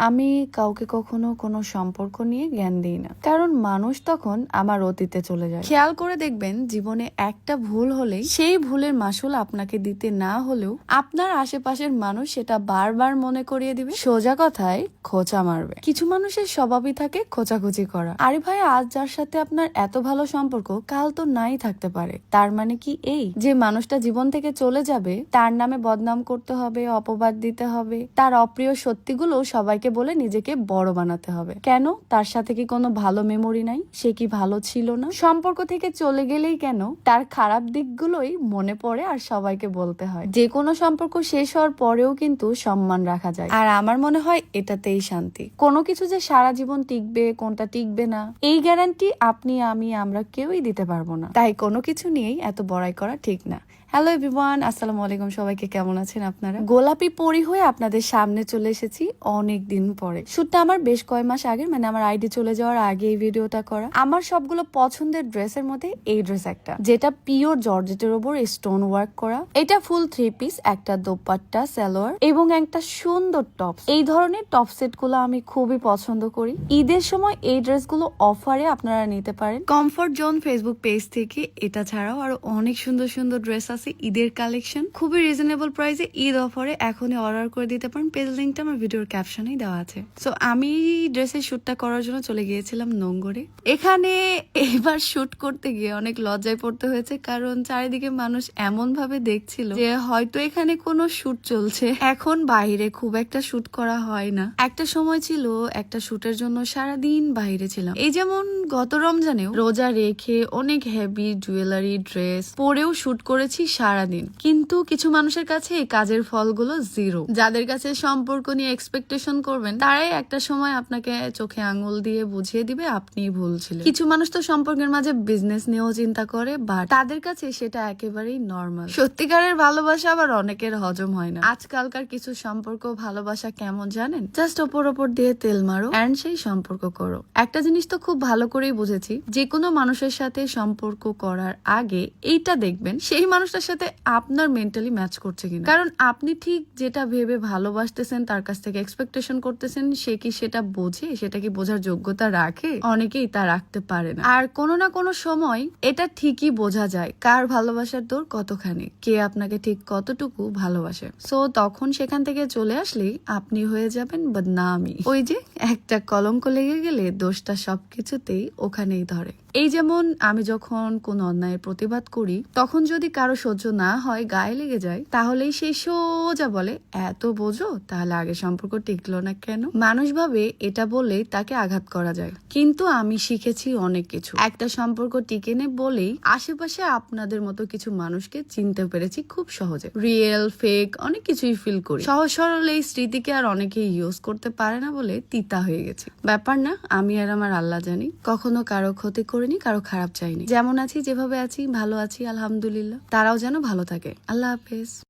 আমি কাউকে কখনো কোনো সম্পর্ক নিয়ে জ্ঞান দিই না। কারণ মানুষ তখন আমার অতীতে চলে যায়। খেয়াল করে দেখবেন জীবনে একটা ভুল হলেই সেই ভুলের মাসুল আপনাকে দিতে না হলেও আপনার আশেপাশের মানুষ সেটা বারবার মনে করিয়ে দিবে। সোজা কথায় খোঁচা মারবে। কিছু মানুষের স্বভাবই থাকে খোঁচাখুচি করা। আরে ভাই, আজ যার সাথে আপনার এত ভালো সম্পর্ক, কাল তো নাই থাকতে পারে। তার মানে কি এই? যে মানুষটা জীবন থেকে চলে যাবে, তার নামে বদনাম করতে হবে, অপবাদ দিতে হবে, তার অপ্রিয় সত্যিগুলো সবাইকে বলে নিজেকে বড় বানাতে হবে। কেন? তার সাথে কি কোনো ভালো মেমোরি নাই? সে কি ভালো ছিল না? সম্পর্ক থেকে চলে গেলেই কেন? তার খারাপ দিকগুলোই মনে পড়ে আর সবাইকে বলতে হয়। যে কোনো সম্পর্ক শেষ হওয়ার পরেও কিন্তু সম্মান রাখা যায়। আর আমার মনে হয় এটাতেই শান্তি। কোনো কিছু যে সারা জীবন টিকবে, কোনটা টিকবে না, এই গ্যারান্টি আপনি, আমি, আমরা কেউই দিতে পারব না। তাই কোনো কিছু নিয়েই এত বড়াই করা ঠিক না। হ্যালো এভরিওয়ান আসসালামু আলাইকুম সবাইকে কেমন আছেন আপনারা? গোলাপি পরি হয়ে আপনাদের সামনে চলে এসেছি অনেক দিন পরে। শুটটা আমার বেশ কয় মাস আগে মানে আমার আইডি চলে যাওয়ার আগে এই ভিডিওটা করা। আমার সবগুলো পছন্দের ড্রেসের মধ্যে এই ড্রেস একটা। যেটা পিওর জর্জেটের ওপর স্টোন ওয়ার্ক করা। এটা ফুল থ্রি পিস একটা দোপাট্টা, সালোয়ার এবং একটা সুন্দর টপ এই ধরনের টপ সেটগুলো আমি খুবই পছন্দ করি। ঈদের সময় এই ড্রেসগুলো অফারে আপনারা নিতে পারেন। কমফোর্ট জোন ফেসবুক পেজ থেকে এটা ছাড়াও আরও অনেক সুন্দর সুন্দর ড্রেস আছে। ঈদের কালেকশন খুবই রিজনেবল প্রাইসে ঈদ অফারে এখনই অর্ডার করে দিতে পারেন। পেজ লিঙ্কটা আমার ভিডিওর ক্যাপশনেই দেওয়া আছে। সো আমি ড্রেসের শ্যুটটা করার জন্য চলে গিয়েছিলাম নোংরে এখানে এবার শুট করতে গিয়ে অনেক লজ্জায় পড়তে হয়েছে, কারণ চারিদিকে মানুষ এমন ভাবে দেখছিল যে হয়তো এখানে কোনো শ্যুট চলছে। এখন বাইরে খুব একটা শ্যুট করা হয় না। একটা সময় ছিল, একটা শ্যুটের জন্য সারাদিন বাইরে ছিলাম। এই যেমন গত রমজানেও রোজা রেখে অনেক হেভি জুয়েলারি ড্রেস পরেও শুট করেছি সারাদিন। কিন্তু কিছু মানুষের কাছে এই কাজের ফলগুলো জিরো যাদের কাছে সম্পর্ক নিয়ে এক্সপেকটেশন করবেন, তারাই একটা সময় আপনাকে চোখে আঙুল দিয়ে বুঝিয়ে দিবে আপনি ভুল ছিলেন। কিছু মানুষ তো সম্পর্কের মাঝে বিজনেস নিয়েও চিন্তা করে বা তাদের কাছে সেটা একেবারেই নর্মাল সত্যিকারের ভালোবাসা আবার অনেকের হজম হয় না। আজকালকার কিছু সম্পর্ক ভালোবাসা কেমন জানেন? জাস্ট ওপর ওপর দিয়ে তেল মারো অ্যান্ড সেই সম্পর্ক করো। একটা জিনিস তো খুব ভালো করেই বুঝেছি, যে কোনো মানুষের সাথে সম্পর্ক করার আগে এইটা দেখবেন, সেই মানুষটার সাথে আপনার মেন্টালি ম্যাচ করছে কিনা? কারণ আপনি ঠিক যেটা ভেবে ভালোবাসতেছেন, তার কাছ থেকে এক্সপেকটেশন করতেছেন, সে কি সেটা বোঝে? সেটা কি বোঝার যোগ্যতা রাখে? অনেকেই তা রাখতে পারে না। আর কোনো না কোনো সময় এটা ঠিকই বোঝা যায় কার ভালোবাসার দৌড় কতখানি, কে আপনাকে ঠিক কতটুকু ভালোবাসে। সো তখন সেখান থেকে চলে আসলেই আপনি হয়ে যাবেন বদনামি। ওই যে একটা কলঙ্ক লেগে গেলে দোষটা সবকিছুতেই ওখানেই ধরে। এই যেমন আমি যখন কোন অন্যায়ের প্রতিবাদ করি, তখন যদি কারও সহ্য না হয়, গায়ে লেগে যায়, তাহলেই সেই সোজা বলে, এত বোঝো, তাহলে আগে সম্পর্ক টিকলো না কেন? মানুষ ভাবে এটা বললেই তাকে আঘাত করা যায়। কিন্তু আমি শিখেছি অনেক কিছু। একটা সম্পর্ক টিকে নে বলেই আশেপাশে আপনাদের মতো কিছু মানুষকে চিনতে পেরেছি খুব সহজে। রিয়েল, ফেক, অনেক কিছুই ফিল করি। সহজ, সরল এই স্মৃতিকে আর অনেকে ইউজ করতে পারে না বলে তিতা হয়ে গেছে। ব্যাপার না, আমি আর আমার আল্লাহ জানি। কখনো কারও ক্ষতি করিনি, কারও খারাপ চাইনি। যেমন আছি, যেভাবে আছি, ভালো আছি, আলহামদুলিল্লাহ। তারাও যেন ভালো থাকে। আল্লাহ হাফেজ।